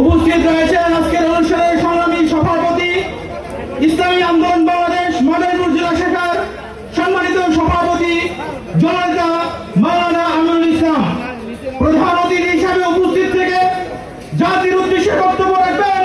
উপস্থিত রয়েছেন আজকের অনুষ্ঠানের সংগ্রামী সভাপতি, ইসলামী আন্দোলন বাংলাদেশ, মাদারীপুর জেলা শাখার সম্মানিত সভাপতি জনতা মাওলানা আমিনুল ইসলাম। প্রধান অতিথি হিসাবে উপস্থিত থেকে জাতির উদ্দেশ্যে বক্তব্য রাখবেন।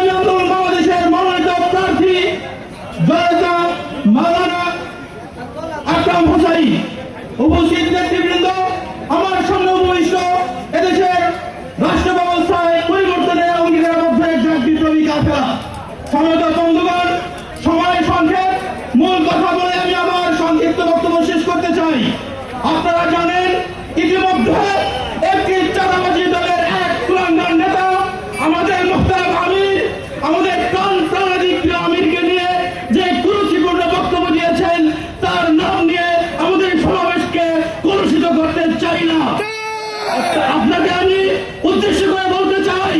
ইসলামী প্রার্থী জনতা মাওলানা আকরাম হোসাই উপস্থিত নেতৃবৃন্দ আপনাকে আমি উদ্দেশ্য করে বলতে চাই,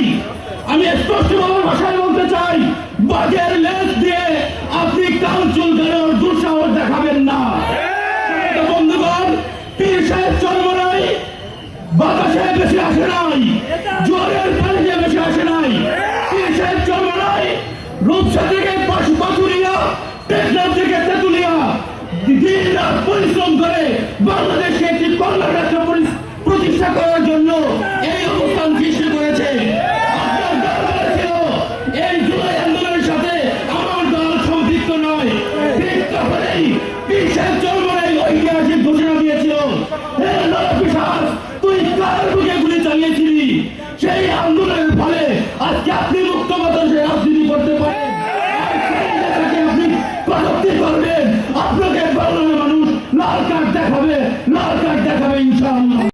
আমি স্পষ্ট ভাষায় বলতে চাই বাজের লেজ দিয়ে আপনি কান চুলকানোর দুঃসাহস দেখাবেন না। বন্ধুগণ, পীর সাহেব নাই, বাতাসে বেশি আসে নাই জোরের পানিতে বেশি আসে নাই। পীর সাহেব জন্ম নাই, রূপসা থেকে তারপরেই পীর সাহেব জন্ম